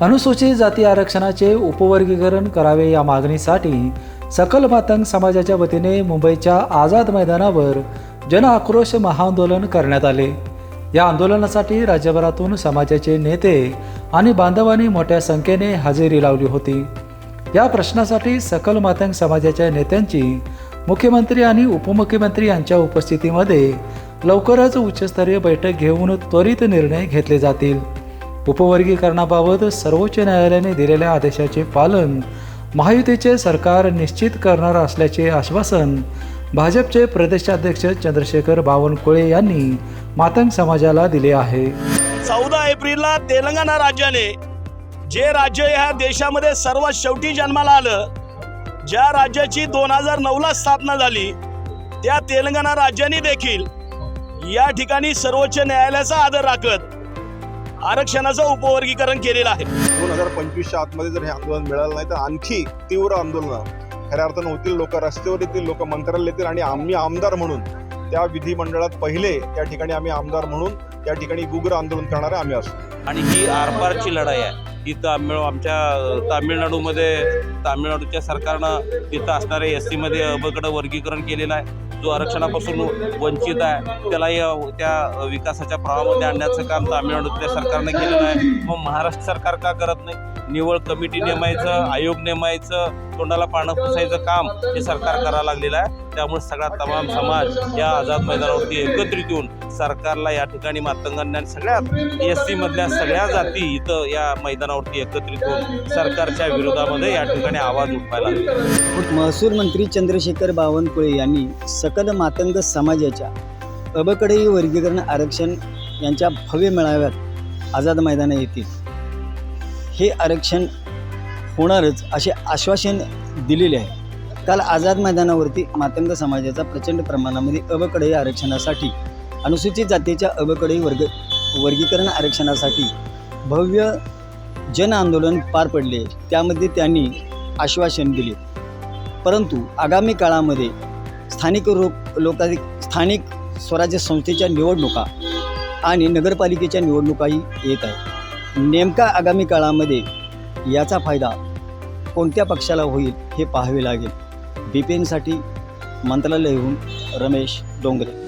अनुसूचित जाती आरक्षणाचे उपवर्गीकरण करावे या मागणीसाठी सकल मातंग समाजाच्या वतीने मुंबईच्या आझाद मैदानावर जनआक्रोश महाआंदोलन करण्यात आले. या आंदोलनासाठी राज्यभरातून समाजाचे नेते आणि बांधवांनी मोठ्या संख्येने हजेरी लावली होती. या प्रश्नासाठी सकल मातंग समाजाच्या नेत्यांची मुख्यमंत्री आणि उपमुख्यमंत्री यांच्या उपस्थितीमध्ये लवकरच उच्चस्तरीय बैठक घेऊन त्वरित निर्णय घेतले जातील. उपवर्गीकरणाबाबत सर्वोच्च न्यायालयाने दिलेल्या आदेशाचे पालन महायुतीचे सरकार निश्चित करणार असल्याचे आश्वासन भाजपचे प्रदेशाध्यक्ष चंद्रशेखर बावनकुळे यांनी मातंग समाजाला दिले आहे. चौदा एप्रिलला तेलंगणा राज्याने जे राज्य ह्या देशामध्ये सर्वात शेवटी जन्माला आलं ज्या राज्याची दोन हजार नऊला स्थापना झाली त्या तेलंगणा राज्याने देखील या ठिकाणी सर्वोच्च न्यायालयाचा आदर राखत आरक्षणाचं उपवर्गीकरण केलेलं आहे. दोन हजार पंचवीसच्या आतमध्ये जर हे आंदोलन मिळालं नाही तर आणखी तीव्र आंदोलन खऱ्या अर्थानं होतील लोक रस्त्यावर येतील लोक मंत्रालय येतील आणि आम्ही आमदार म्हणून त्या विधिमंडळात पहिले त्या ठिकाणी आम्ही आमदार म्हणून त्या ठिकाणी उग्र आंदोलन करणारे आम्ही असतो आणि ही आरपारची लढाई आहे. ही तामिळ आमच्या तामिळनाडूमध्ये तामिळनाडूच्या सरकारनं तिथं असणाऱ्या एस टीमध्ये अबकडं वर्गीकरण केलेलं आहे. जो आरक्षणापासून वंचित आहे त्याला या त्या विकासाच्या प्रवाहामध्ये आणण्याचं काम तामिळनाडूतल्या सरकारनं केलेलं आहे. मग महाराष्ट्र सरकार का करत नाही? निवळ कमिटी नेमायचं आयोग नेमायचं तोंडाला पानं पुसायचं काम हे सरकार करायला लागलेलं आहे. त्यामुळे सगळा तमाम समाज या आझाद मैदानावरती एकत्रित येऊन सरकारला या ठिकाणी मातंगांना सगळ्या एस सी मधल्या सगळ्या जाती इथं या मैदानावरती एकत्रित होऊन सरकारच्या विरोधामध्ये या ठिकाणी आवाज उठवायला महसूल मंत्री चंद्रशेखर बावनकुळे यांनी सकल मातंग समाजाच्या अबकडई वर्गीकरण आरक्षण यांच्या भव्य मेळाव्यात आझाद मैदाना येतील. हे आरक्षण होणारच असे आश्वासन दिलेले आहे. काल आझाद मैदानावरती मातंग समाजाचा प्रचंड प्रमाणामध्ये अबकडई आरक्षणासाठी अनुसूचित जातीच्या अबकडे वर्ग वर्गीकरण आरक्षणासाठी भव्य जन आंदोलन पार पडले. त्यामध्ये त्यांनी आश्वासन दिले. परंतु आगामी काळामध्ये स्थानिक लोक लोकाधिक स्थानिक स्वराज्य संस्थेच्या निवडणुका आणि नगरपालिकेच्या निवडणुकाही येत आहेत. नेमका आगामी काळामध्ये याचा फायदा कोणत्या पक्षाला होईल हे पाहावे लागेल. बी पी एनसाठी मंत्रालयहून रमेश डोंगरे.